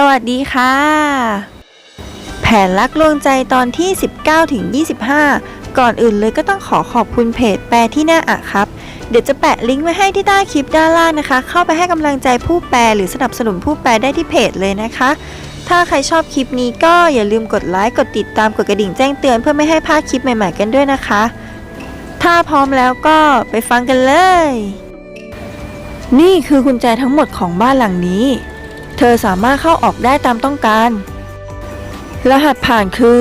สวัสดีค่ะ แผนรักลวงใจตอนที่ 19ถึง25 ก่อนอื่นเลยก็ต้องขอขอบคุณเพจแปลที่หน้าอะครับ เดี๋ยวจะแปะลิงก์ไว้ให้ที่ใต้คลิปด้านล่างนะคะ เข้าไปให้กำลังใจผู้แปลหรือสนับสนุนผู้แปลได้ที่เพจเลยนะคะ ถ้าใครชอบคลิปนี้ก็อย่าลืมกดไลค์กดติดตามกดกระดิ่งแจ้งเตือนเพื่อไม่ให้พลาดคลิปใหม่ๆกันด้วยนะคะ ถ้าพร้อมแล้วก็ไปฟังกันเลย นี่คือกุญแจทั้งหมดของบ้านหลังนี้ เธอสามารถเข้าออกได้ตามต้องการ รหัสผ่านคือ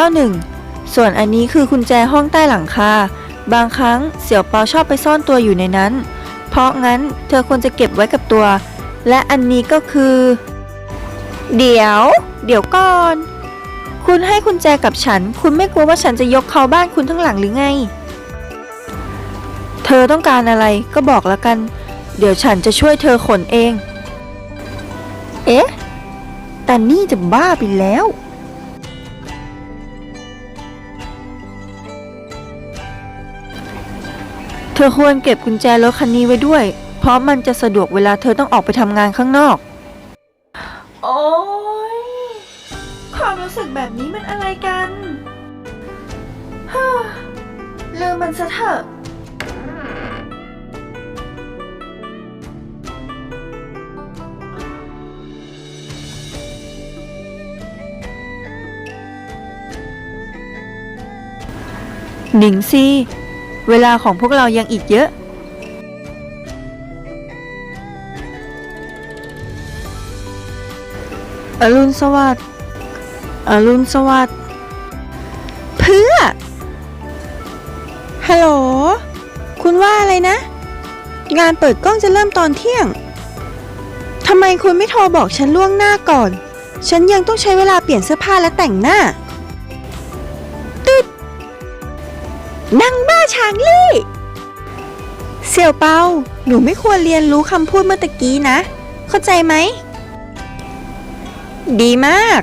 191 ส่วนอันนี้คือกุญแจห้องใต้หลังคา บางครั้งเสี่ยวเปาชอบไปซ่อนตัวอยู่ในนั้น เพราะงั้นเธอควรจะเก็บไว้กับตัว และอันนี้ก็คือ เดี๋ยว เดี๋ยวก่อน คุณให้กุญแจกับฉัน คุณไม่กลัวว่าฉันจะยกเขาบ้านคุณทั้งหลังหรือไง เธอต้องการอะไรก็บอกแล้วกัน เดี๋ยวฉันจะช่วยเธอขนเอง เอ๊ะ แต่นี่จะบ้าไปแล้ว เธอควรเก็บกุญแจรถคันนี้ไว้ด้วย เพราะมันจะสะดวกเวลาเธอต้องออกไปทำงานข้างนอก โอ้ยความรู้สึกแบบนี้มันอะไรกันฮลืมมันซะเถอะ หนิงซีเวลาของพวกเรายังอีกเยอะอรุณสวัสดิ์อรุณสวัสดิ์เพื่อ ฮัลโหล คุณว่าอะไรนะ งานเปิดกล้องจะเริ่มตอนเที่ยง ทำไมคุณไม่โทรบอกฉันล่วงหน้าก่อน ฉันยังต้องใช้เวลาเปลี่ยนเสื้อผ้าและแต่งหน้า นังบ้าชางลี่ เสี่ยวเปาหนูไม่ควรเรียนรู้คำพูดเมื่อตะกี้นะ เข้าใจไหม ดีมาก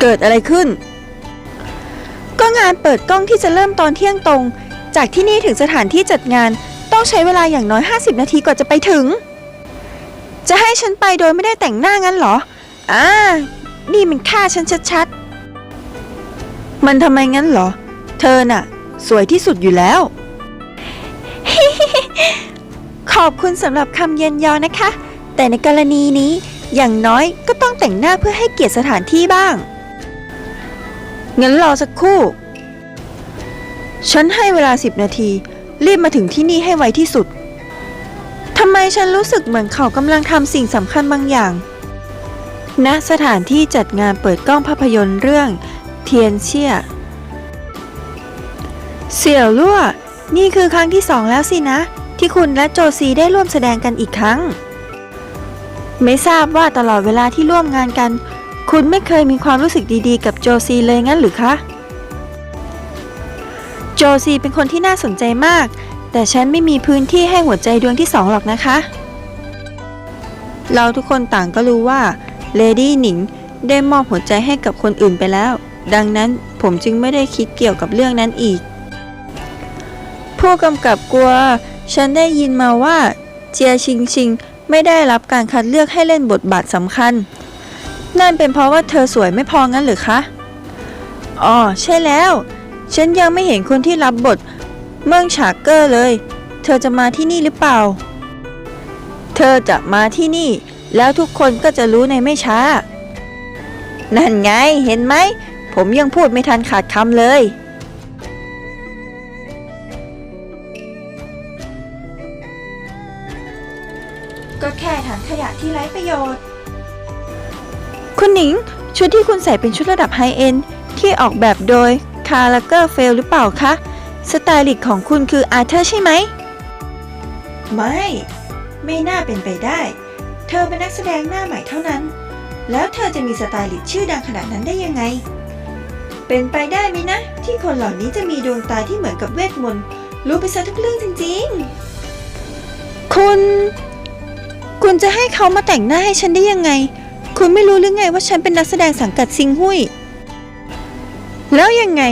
เกิดอะไรขึ้น ก็งานเปิดกล้องที่จะเริ่มตอนเที่ยงตรง จากที่นี่ถึงสถานที่จัดงานต้องใช้เวลาอย่างน้อย 50 นาทีกว่าจะไปถึง จะให้ฉันไปโดยไม่ได้แต่งหน้างั้นเหรอ อ่า นี่มันฆ่าฉันชัดๆ มันทำไมงั้นเหรอ เธอน่ะ สวยที่สุดอยู่แล้ว ขอบคุณสำหรับคำเย็นยอนะคะ แต่ในกรณีนี้อย่างน้อยก็ต้องแต่งหน้าเพื่อให้เกียรติสถานที่บ้าง งั้นรอสักครู่ ฉันให้เวลา10นาที รีบมาถึงที่นี่ให้ไวที่สุด ทำไมฉันรู้สึกเหมือนเขากำลังทำสิ่งสำคัญบางอย่าง ณ สถานที่จัดงานเปิดกล้องภาพยนตร์เรื่องเทียนเชี่ย เสี่ยวลั่ว นี่คือครั้งที่สองแล้วสินะ ที่คุณและโจซีได้ร่วมแสดงกันอีกครั้ง ไม่ทราบว่าตลอดเวลาที่ร่วมงานกัน คุณไม่เคยมีความรู้สึกดีๆ กับโจซีเลยงั้นหรือคะ โจซีเป็นคนที่น่าสนใจมาก แต่ฉันไม่มีพื้นที่ให้หัวใจดวงที่สองหรอกนะคะเราทุกคนต่างก็รู้ว่าเลดี้หนิงได้มอบหัวใจให้กับคนอื่นไปแล้ว ดังนั้นผมจึงไม่ได้คิดเกี่ยวกับเรื่องนั้นอีก ผู้กำกับกลัว ฉันได้ยินมาว่า เจียชิงชิงไม่ได้รับการคัดเลือกให้เล่นบทบาทสำคัญ นั่นเป็นเพราะว่าเธอสวยไม่พองั้นหรือคะ อ๋อ ใช่แล้ว ฉันยังไม่เห็นคนที่รับบท เมืองฉากเกอร์เลย เธอจะมาที่นี่หรือเปล่า เธอจะมาที่นี่ แล้วทุกคนก็จะรู้ในไม่ช้า นั่นไง เห็นไหม ผมยังพูดไม่ทันขาดคำเลย ยะที่ไร้ประโยชน์ คุณหนิง ชุดที่คุณใส่เป็นชุดระดับไฮเอ็นที่ออกแบบโดยคาร์ลเกอร์เฟลหรือเปล่าคะ สไตลิสต์ของคุณคืออาร์เธอร์ใช่ไหม ไม่ ไม่น่าเป็นไปได้ เธอเป็นนักแสดงหน้าใหม่เท่านั้น แล้วเธอจะมีสไตลิสต์ชื่อดังขนาดนั้นได้ยังไง เป็นไปได้ไหมนะ ที่คนเหล่านี้จะมีดวงตาที่เหมือนกับเวทมนต์รู้ไปซะทุกเรื่องจริงๆ คุณ คุณจะให้เขามาแต่งหน้าให้ฉันได้ยังไง คุณไม่รู้หรือไงว่าฉันเป็นนักแสดงสังกัดซิงหุยแล้วยังไง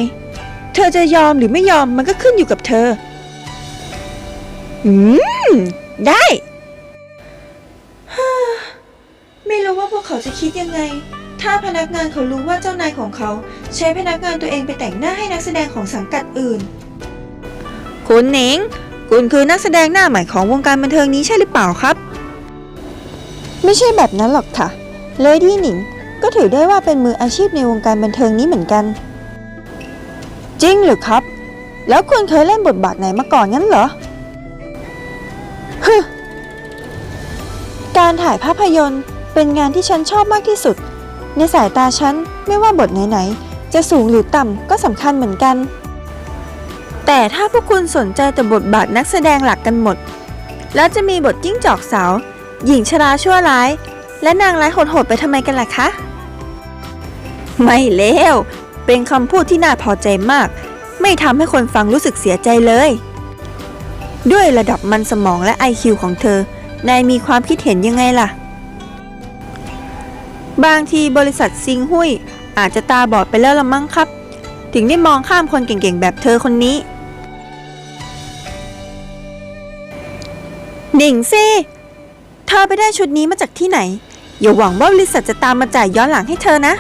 เธอจะยอมหรือไม่ยอมมันก็ขึ้นอยู่กับเธอ อืม ได้ ไม่รู้ว่าวกเขาจะคิดยังไง ถ้าพนักงานเขารู้ว่าเจ้านายของเขา ใช้พนักงานตัวเองไปแต่งหน้าให้นักแสดงของสังกัดอื่น คุณหนิง คุณคือนักแสดงหน้าใหม่ของวงการบันเทิงนี้ใช่หรือเปล่าครับ ไม่ใช่แบบนั้นหรอกค่ะ เลดี้หนิงก็ถือได้ว่าเป็นมืออาชีพในวงการบันเทิงนี้เหมือนกัน จริงหรือครับ แล้วคุณเคยเล่นบทบาทไหนมาก่อนงั้นเหรอฮึการถ่ายภาพยนตร์เป็นงานที่ฉันชอบมากที่สุด ในสายตาฉันไม่ว่าบทไหนๆจะสูงหรือต่ำก็สำคัญเหมือนกัน แต่ถ้าพวกคุณสนใจแต่บทบาทนักแสดงหลักกันหมด แล้วจะมีบทจิ้งจอกสาว หญิงชราชั่วร้าย และนางร้ายโหดๆไปทำไมกันล่ะคะ ไม่เลวเป็นคำพูดที่น่าพอใจมาก ไม่ทำให้คนฟังรู้สึกเสียใจเลย ด้วยระดับมันสมองและ IQ ของเธอ นายมีความคิดเห็นยังไงล่ะ บางทีบริษัทซิงหุยอาจจะตาบอดไปแล้วละมั้งครับ ถึงได้มองข้ามคนเก่งๆ แบบเธอคนนี้ หนิงสิ เธอไปได้ชุดนี้มาจากที่ไหน อย่าหวังว่าบริษัทจะตามมาจ่ายย้อนหลังให้เธอนะ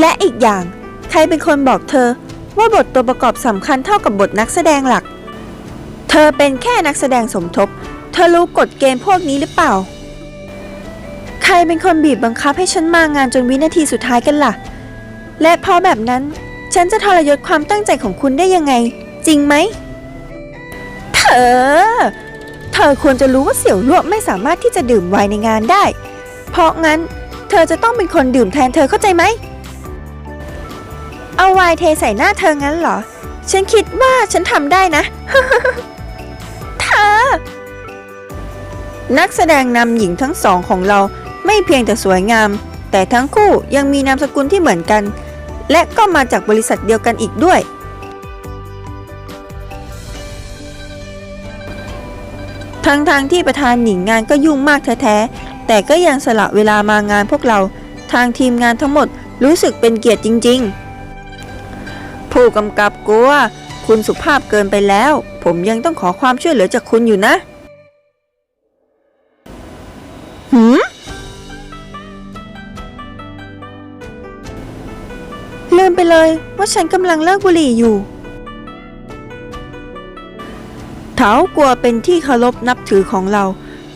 และอีกอย่าง ใครเป็นคนบอกเธอว่าบทตัวประกอบสำคัญเท่ากับบทนักแสดงหลัก เธอเป็นแค่นักแสดงสมทบ เธอรู้กฎเกณฑ์พวกนี้หรือเปล่า ใครเป็นคนบีบบังคับให้ฉันมางานจนวินาทีสุดท้ายกันล่ะ และเพราะแบบนั้นฉันจะทรยศความตั้งใจของคุณได้ยังไง จริงไหม เธอ เธอควรจะรู้ว่าเสี่ยวลวกไม่สามารถที่จะดื่มไวน์ในงานได้ เพราะงั้นเธอจะต้องเป็นคนดื่มแทนเธอเข้าใจไหม เอาไวน์เทใส่หน้าเธองั้นเหรอ ฉันคิดว่าฉันทำได้นะ เธอ นักแสดงนำหญิงทั้งสองของเราไม่เพียงแต่สวยงาม แต่ทั้งคู่ยังมีนามสกุลที่เหมือนกัน และก็มาจากบริษัทเดียวกันอีกด้วย ทั้งทางที่ประธานหนิงงานก็ยุ่งมากแท้ๆ แต่ก็ยังสละเวลามางานพวกเรา ทางทีมงานทั้งหมดรู้สึกเป็นเกียรติจริง ๆ ผู้กำกับกลัว คุณสุภาพเกินไปแล้ว ผมยังต้องขอความช่วยเหลือจากคุณอยู่นะ หืมลืมไปเลยว่าฉันกำลังเลิกบุหรี่อยู่ เถากลัวเป็นที่เคารพนับถือของเรา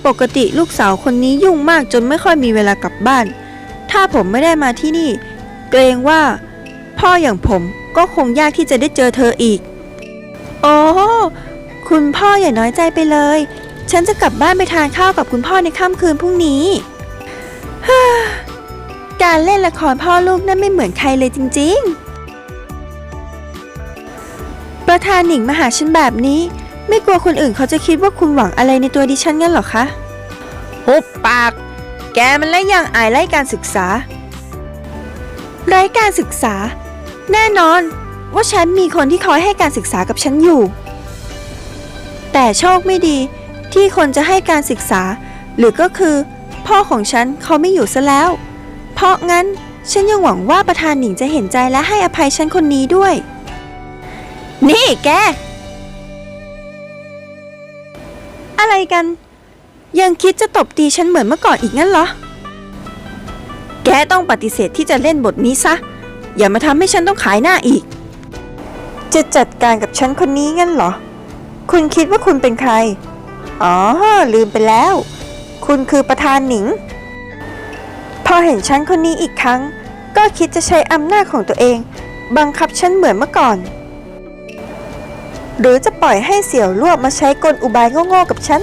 ปกติลูกสาวคนนี้ยุ่งมากจนไม่ค่อยมีเวลากลับบ้าน ถ้าผมไม่ได้มาที่นี่ เกรงว่า พ่ออย่างผมก็คงยากที่จะได้เจอเธออีก โอ้คุณพ่ออย่าน้อยใจไปเลย ฉันจะกลับบ้านไปทานข้าวกับคุณพ่อในค่ำคืนพรุ่งนี้ การเล่นละครพ่อลูกนั่นไม่เหมือนใครเลยจริง ๆ ประธานหนิงมาหาฉันแบบนี้ ไม่กลัวคนอื่นเขาจะคิดว่าคุณหวังอะไรในตัวดิฉันงั้นเหรอคะหุบปาก แกมันไร้อย่างอายไร้การศึกษา ไร้การศึกษา แน่นอน ว่าฉันมีคนที่คอยให้การศึกษากับฉันอยู่ แต่โชคไม่ดีที่คนจะให้การศึกษา หรือก็คือ พ่อของฉันเขาไม่อยู่ซะแล้ว เพราะงั้นฉันยังหวังว่าประธานหนิงจะเห็นใจและให้อภัยฉันคนนี้ด้วย นี่แก อะไรกัน ยังคิดจะตบตีฉันเหมือนเมื่อก่อนอีกงั้นเหรอ แกต้องปฏิเสธที่จะเล่นบทนี้ซะ อย่ามาทำให้ฉันต้องขายหน้าอีก จะจัดการกับฉันคนนี้งั้นเหรอ คุณคิดว่าคุณเป็นใคร อ๋อ ลืมไปแล้ว คุณคือประธานหนิง พอเห็นฉันคนนี้อีกครั้ง ก็คิดจะใช้อำนาจของตัวเอง บังคับฉันเหมือนเมื่อก่อน หรือจะปล่อยให้เสี่ยวลวกมาใช้กลอุบายโง่ๆกับฉัน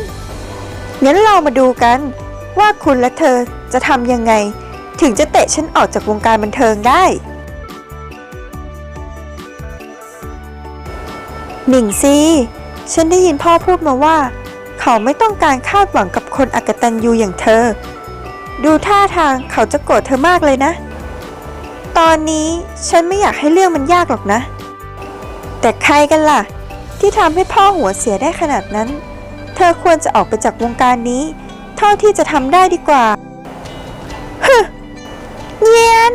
งั้นเรามาดูกัน ว่าคุณและเธอจะทำยังไง ถึงจะเตะฉันออกจากวงการบันเทิงได้ หนิงซี ฉันได้ยินพ่อพูดมาว่า เขาไม่ต้องการคาดหวังกับคนอกตันยูอย่างเธอ ดูท่าทางเขาจะโกรธเธอมากเลยนะ ตอนนี้ฉันไม่อยากให้เรื่องมันยากหรอกนะ แต่ใครกันล่ะ ที่ทำให้พ่อหัวเสียได้ขนาดนั้น เธอควรจะออกไปจากวงการนี้ เท่าที่จะทำได้ดีกว่าฮึเยียน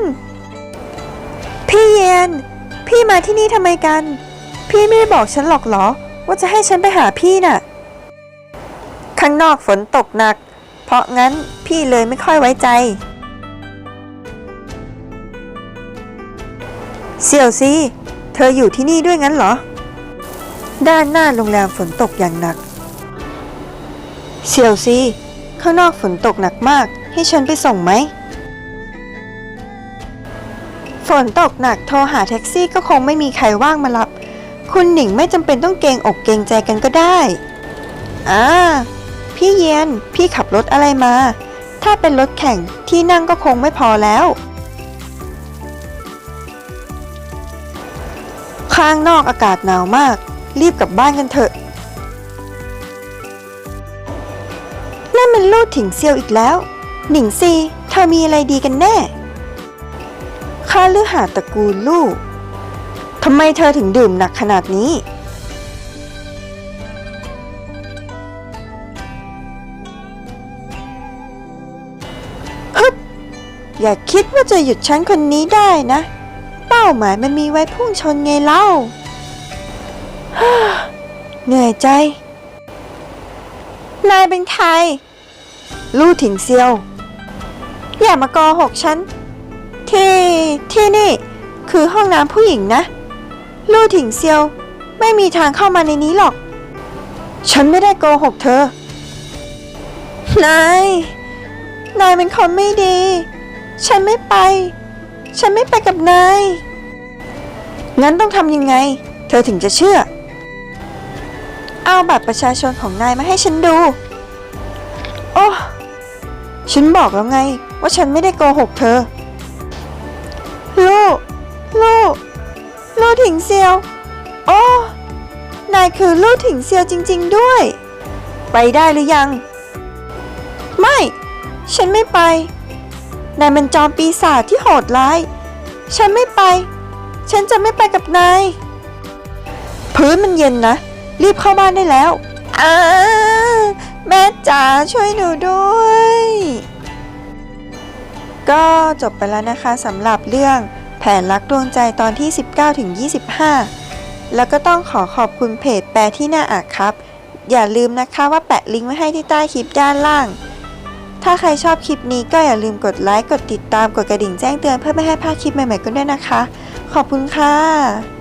พี่เยียนพี่มาที่นี่ทำไมกัน พี่ไม่ได้บอกฉันหรอกเหรอ ว่าจะให้ฉันไปหาพี่น่ะ ข้างนอกฝนตกหนัก เพราะงั้นพี่เลยไม่ค่อยไว้ใจเสี่ยวซีเธออยู่ที่นี่ด้วยงั้นเหรอ ด้านหน้าโรงแรมฝนตกอย่างหนัก เสี่ยวซีข้างนอกฝนตกหนักมาก ให้ฉันไปส่งไหม ฝนตกหนักโทรหาแท็กซี่ก็คงไม่มีใครว่างมารับ คุณหนิงไม่จำเป็นต้องเกรงอกเกรงใจกันก็ได้อ่าพี่เยียนพี่ขับรถอะไรมา ถ้าเป็นรถแข่งที่นั่งก็คงไม่พอแล้ว ข้างนอกอากาศหนาวมาก รีบกลับบ้านกันเถอะ นั่นมันลูดถิงเซียวอีกแล้ว หนิงซี เธอมีอะไรดีกันแน่ข้าลือหาตระกูลลูกทำไมเธอถึงดื่มหนักขนาดนี้ฮึบอย่าคิดว่าจะหยุดฉันคนนี้ได้นะ เป้าหมายมันมีไว้พุ่งชนไงเล่า เหนื่อยใจ นายเป็นใคร ลู่ถิงเซียว อย่ามาโกหกฉัน ที่ที่นี่ คือห้องน้ำผู้หญิงนะ ลู่ถิงเซียว ไม่มีทางเข้ามาในนี้หรอก ฉันไม่ได้โกหกเธอ นาย นายเป็นคนไม่ดี ฉันไม่ไป ฉันไม่ไปกับนาย งั้นต้องทำยังไง เธอถึงจะเชื่อ เอาบัตรประชาชนของนายมาให้ฉันดู โอ้ฉันบอกแล้วไง ว่าฉันไม่ได้โกหกเธอ ลูก ลูก ลูกถิงเซียว โอ้ นายคือลูกถิงเซียวจริง ๆ ด้วย ไปได้หรือยัง ไม่ ฉันไม่ไป นายมันจอมปีศาจที่โหดร้าย ฉันไม่ไป ฉันจะไม่ไปกับนาย พื้นมันเย็นนะ รีบเข้าบ้านได้แล้วอ้าแม่จ๋าช่วยหนูด้วย ก็จบไปแล้วนะคะสำหรับเรื่องแผนรักดวงใจตอนที่ 19ถึง25 แล้วก็ต้องขอขอบคุณเพจแปลที่น่าอ่านครับ อย่าลืมนะคะว่าแปะลิงก์ไว้ให้ที่ใต้คลิปด้านล่าง ถ้าใครชอบคลิปนี้ก็อย่าลืมกดไลค์ กดติดตาม กดกระดิ่งแจ้งเตือนเพื่อไม่ให้พลาดคลิปใหม่ๆกันด้วยนะคะ ขอบคุณค่ะ